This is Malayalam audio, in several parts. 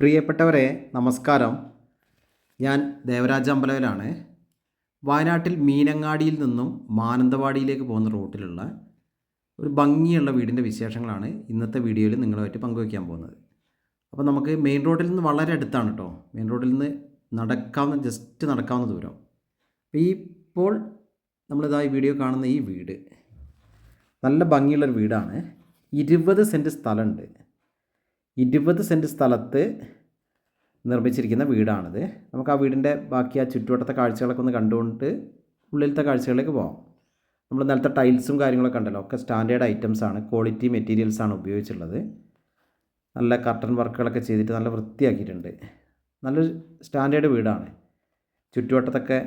പ്രിയപ്പെട്ടവരെ നമസ്കാരം. ഞാൻ ദേവരാജ അമ്പലവിലാണ് വയനാട്ടിൽ മീനങ്ങാടിയിൽ നിന്നും മാനന്തവാടിയിലേക്ക് പോകുന്ന റൂട്ടിലുള്ള ഒരു ഭംഗിയുള്ള വീടിന്റെ വിശേഷങ്ങളാണ് ഇന്നത്തെ വീഡിയോയിൽ നിങ്ങളുമായിട്ട് പങ്കുവയ്ക്കാൻ പോകുന്നത്. അപ്പോൾ നമുക്ക് മെയിൻ റോഡിൽ നിന്ന് വളരെ അടുത്താണ് കേട്ടോ. മെയിൻ റോഡിൽ നിന്ന് നടക്കാവുന്ന ജസ്റ്റ് നടക്കാവുന്ന ദൂരം. അപ്പോൾ ഈ ഇപ്പോൾ നമ്മളിതാ ഈ വീഡിയോ കാണുന്ന ഈ വീട് നല്ല ഭംഗിയുള്ളൊരു വീടാണ്. ഇരുപത് സെന്റ് സ്ഥലമുണ്ട്. ഇരുപത് സെന്റ് സ്ഥലത്ത് നിർമ്മിച്ചിരിക്കുന്ന വീടാണിത്. നമുക്ക് ആ വീടിന്റെ ബാക്കി ആ ചുറ്റുവട്ടത്തെ കാഴ്ചകളൊക്കെ ഒന്ന് കണ്ടുകൊണ്ട് ഉള്ളിലത്തെ കാഴ്ചകളിലേക്ക് പോകാം നമ്മൾ നിലത്തെ ടൈൽസും കാര്യങ്ങളൊക്കെ ഉണ്ടല്ലോ ഒക്കെ സ്റ്റാൻഡേർഡ് ഐറ്റംസ് ആണ് ക്വാളിറ്റി മെറ്റീരിയൽസ് ആണ് ഉപയോഗിച്ചിട്ടുള്ളത്. നല്ല കർട്ടൺ വർക്കുകളൊക്കെ ചെയ്തിട്ട് നല്ല വൃത്തിയാക്കിയിട്ടുണ്ട്. നല്ലൊരു സ്റ്റാൻഡേർഡ് വീടാണ്. ചുറ്റുവട്ടത്തൊക്കെ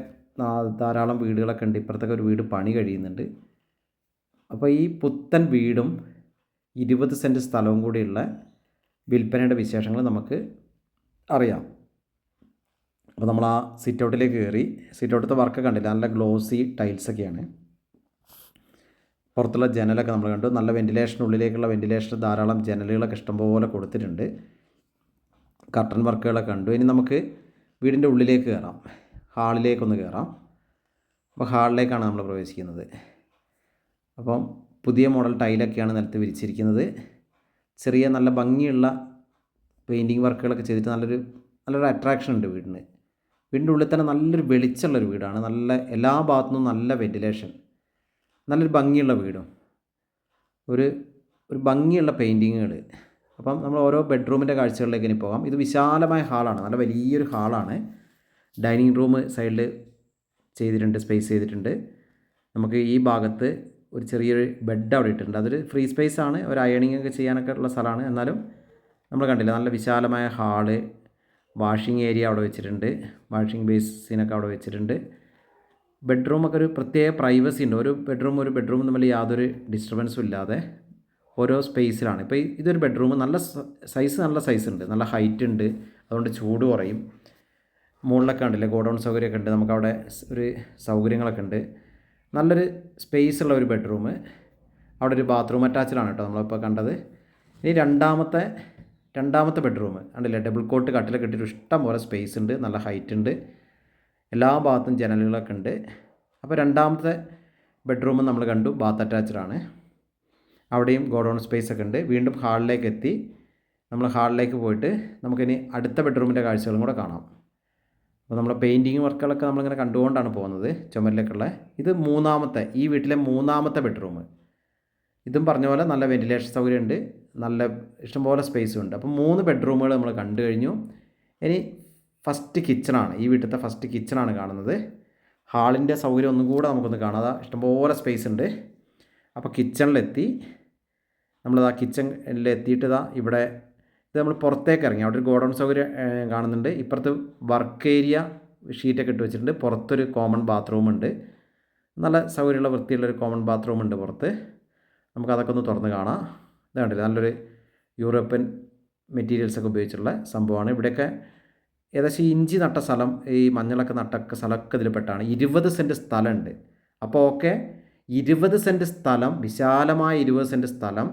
ധാരാളം വീടുകളൊക്കെ ഉണ്ട് ഇപ്പുറത്തൊക്കെ ഒരു വീട് പണി കഴിയുന്നുണ്ട്. അപ്പോൾ ഈ പുത്തൻ വീടും ഇരുപത് സെന്റ് സ്ഥലവും കൂടിയുള്ള വിൽപ്പനയുടെ വിശേഷങ്ങൾ നമുക്ക് അറിയാം. അപ്പോൾ നമ്മൾ ആ സിറ്റ് ഔട്ടിലേക്ക് കയറി. സിറ്റ് ഔട്ടത്തെ വർക്ക് കണ്ടില്ല? നല്ല ഗ്ലോസി ടൈൽസൊക്കെയാണ് പുറത്തുള്ള ജനലൊക്കെ നമ്മൾ കണ്ടു. നല്ല വെന്റിലേഷൻ ഉള്ളിലേക്കുള്ള വെന്റിലേഷൻ ധാരാളം ജനലുകളൊക്കെ ഇഷ്ടംപോലെ കൊടുത്തിട്ടുണ്ട്. കർട്ടൻ വർക്കുകളൊക്കെ കണ്ടു. ഇനി നമുക്ക് വീടിന്റെ ഉള്ളിലേക്ക് കയറാം. ഹാളിലേക്കൊന്ന് കയറാം. അപ്പോൾ ഹാളിലേക്കാണ് നമ്മൾ പ്രവേശിക്കുന്നത്. അപ്പം പുതിയ മോഡൽ ടൈലൊക്കെയാണ് നിലത്ത് വിരിച്ചിരിക്കുന്നത്. ചെറിയ നല്ല ഭംഗിയുള്ള പെയിന്റിങ് വർക്കുകളൊക്കെ ചെയ്തിട്ട് നല്ലൊരു നല്ലൊരു അട്രാക്ഷൻ ഉണ്ട് വീടിന്. വീടിന്റെ ഉള്ളിൽ തന്നെ നല്ലൊരു വെളിച്ചമുള്ളൊരു വീടാണ്. നല്ല എല്ലാ ഭാഗത്തു നിന്നും നല്ല വെന്റിലേഷൻ നല്ലൊരു ഭംഗിയുള്ള വീടും. ഒരു ഒരു ഭംഗിയുള്ള പെയിന്റിങ്ങുകൾ അപ്പം നമ്മൾ ഓരോ ബെഡ്റൂമിന്റെ കാഴ്ചകളിലേക്ക് ഇനി പോകാം. ഇത് വിശാലമായ ഹാളാണ് നല്ല വലിയൊരു ഹാളാണ് ഡൈനിങ് റൂം സൈഡിൽ ചെയ്തിട്ടുണ്ട് സ്പേസ് ചെയ്തിട്ടുണ്ട്. നമുക്ക് ഈ ഭാഗത്ത് ഒരു ചെറിയൊരു ബെഡ് അവിടെ ഇട്ടിട്ടുണ്ട്. അതൊരു ഫ്രീ സ്പേസ് ആണ്. ഒരു അയണിങ് ഒക്കെ ചെയ്യാനൊക്കെ ഉള്ള സ്ഥലമാണ്. എന്നാലും നമ്മൾ കണ്ടില്ല നല്ല വിശാലമായ ഹാൾ വാഷിംഗ് ഏരിയ അവിടെ വെച്ചിട്ടുണ്ട്. വാഷിംഗ് ബേസിനൊക്കെ അവിടെ വെച്ചിട്ടുണ്ട്. ബെഡ്റൂമൊക്കെ ഒരു പ്രത്യേക പ്രൈവസി ഉണ്ട്. ഒരു ബെഡ്റൂം ഒരു ബെഡ്റൂം തമ്മിൽ യാതൊരു ഡിസ്റ്റർബൻസും ഇല്ലാതെ ഓരോ സ്പേസിലാണ് ഇപ്പോൾ ഇതൊരു ബെഡ്റൂം നല്ല സൈസ് നല്ല സൈസ് ഉണ്ട്. നല്ല ഹൈറ്റ് ഉണ്ട്. അതുകൊണ്ട് ചൂട് കുറയും. മുകളിലൊക്കെ ഉണ്ടല്ലേ ഗോഡൗൺ സൗകര്യമൊക്കെ ഉണ്ട്. നമുക്കവിടെ ഒരു സൗകര്യങ്ങളൊക്കെ ഉണ്ട്. നല്ലൊരു സ്പേസ് ഉള്ള ഒരു ബെഡ്റൂം. അവിടെ ഒരു ബാത്റൂം അറ്റാച്ച്ഡാണ് കേട്ടോ നമ്മളിപ്പോൾ കണ്ടത്. ഇനി രണ്ടാമത്തെ രണ്ടാമത്തെ ബെഡ്റൂം. കണ്ടില്ലേ? ഡബിൾ കോട്ട് കട്ടിലൊക്കെ ഇട്ടിട്ട് ഇഷ്ടം പോലെ സ്പേസ് ഉണ്ട് നല്ല ഹൈറ്റ് ഉണ്ട്. എല്ലാ ഭാഗത്തും ജനലുകളൊക്കെ ഉണ്ട്. അപ്പോൾ രണ്ടാമത്തെ ബെഡ്റൂം നമ്മൾ കണ്ടു ബാത്ത് അറ്റാച്ച്ഡ് ആണ് അവിടെയും ഗോഡൗൺ സ്പേസ് ഒക്കെ ഉണ്ട്. വീണ്ടും ഹാളിലേക്ക് എത്തി. നമ്മൾ ഹാളിലേക്ക് പോയിട്ട് നമുക്കിനി അടുത്ത ബെഡ്റൂമിന്റെ കാഴ്ചകളും കൂടെ കാണാം. അപ്പോൾ നമ്മുടെ പെയിന്റിങ് വർക്കുകളൊക്കെ നമ്മളിങ്ങനെ കണ്ടുകൊണ്ടാണ് പോകുന്നത് ചുമരിലേക്കുള്ള ഇത് മൂന്നാമത്തെ ഈ വീട്ടിലെ മൂന്നാമത്തെ ബെഡ്റൂം. ഇതും പറഞ്ഞ പോലെ നല്ല വെന്റിലേഷൻ സൗകര്യമുണ്ട് നല്ല ഇഷ്ടംപോലെ സ്പേസും ഉണ്ട് അപ്പോൾ മൂന്ന് ബെഡ്റൂമുകൾ നമ്മൾ കണ്ടു കഴിഞ്ഞു. ഇനി ഫസ്റ്റ് കിച്ചണാണ് ഈ വീട്ടിലത്തെ ഫസ്റ്റ് കിച്ചണാണ് കാണുന്നത്. ഹാളിന്റെ സൗകര്യം ഒന്നും കൂടെ നമുക്കൊന്ന് കാണാം. ഇഷ്ടംപോലെ സ്പേസ് ഉണ്ട് അപ്പോൾ കിച്ചണിലെത്തി. നമ്മളിതാ കിച്ചണിൽ എത്തിയിട്ട് ഇതാ ഇവിടെ ഇത് നമ്മൾ പുറത്തേക്ക് ഇറങ്ങി. അവിടെ ഒരു ഗോഡൗൺ സൗകര്യം കാണുന്നുണ്ട്. ഇപ്പുറത്ത് വർക്ക് ഏരിയ ഷീറ്റൊക്കെ ഇട്ട് വെച്ചിട്ടുണ്ട്. പുറത്തൊരു കോമൺ ബാത്റൂം ഉണ്ട്. നല്ല സൗകര്യമുള്ള വൃത്തിയുള്ളൊരു കോമൺ ബാത്റൂം ഉണ്ട് പുറത്ത്. നമുക്ക് അതൊക്കെ ഒന്ന് തുറന്ന് കാണാം. ഇത് കണ്ടില്ല നല്ലൊരു യൂറോപ്യൻ മെറ്റീരിയൽസൊക്കെ ഉപയോഗിച്ചുള്ള സംഭവമാണ്. ഇവിടെയൊക്കെ ഏകദേശം ഇഞ്ചി നട്ട സ്ഥലം ഈ മഞ്ഞളൊക്കെ നട്ടൊക്കെ സ്ഥലമൊക്കെ ഇതിൽപ്പെട്ടാണ് ഇരുപത് സെന്റ് സ്ഥലമുണ്ട്. അപ്പോൾ ഓക്കെ ഇരുപത് സെന്റ് സ്ഥലം വിശാലമായ ഇരുപത് സെന്റ് സ്ഥലം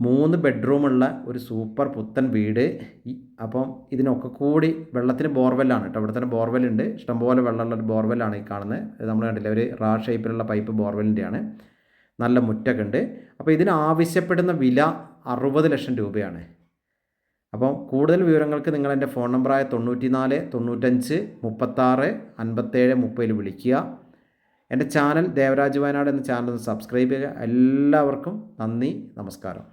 മൂന്ന് ബെഡ്റൂമുള്ള ഒരു സൂപ്പർ പുത്തൻ വീട്. അപ്പം ഇതിനൊക്കെ കൂടി വെള്ളത്തിന് ബോർവെല്ലാണ് കേട്ടോ. ഇവിടെ തന്നെ ബോർവെല്ലുണ്ട് ഇഷ്ടംപോലെ വെള്ളമുള്ള ഒരു ബോർവെല്ലാണ് ഈ കാണുന്നത്. നമ്മൾ കണ്ടില്ല ഒരു റാ ഷേപ്പിലുള്ള പൈപ്പ് ബോർവെല്ലിന്റെയാണ് നല്ല മുറ്റൊക്കെ ഉണ്ട്. അപ്പോൾ ഇതിന് ആവശ്യപ്പെടുന്ന വില അറുപത് ലക്ഷം രൂപയാണ്. അപ്പം കൂടുതൽ വിവരങ്ങൾക്ക് നിങ്ങൾ എന്റെ ഫോൺ നമ്പറായ തൊണ്ണൂറ്റി നാല് തൊണ്ണൂറ്റഞ്ച് മുപ്പത്താറ് അൻപത്തേഴ് മുപ്പതിൽ വിളിക്കുക. എന്റെ ചാനൽ ദേവരാജ് വയനാട് എന്ന ചാനൽ ഒന്ന് സബ്സ്ക്രൈബ് ചെയ്യുക. എല്ലാവർക്കും നന്ദി നമസ്കാരം.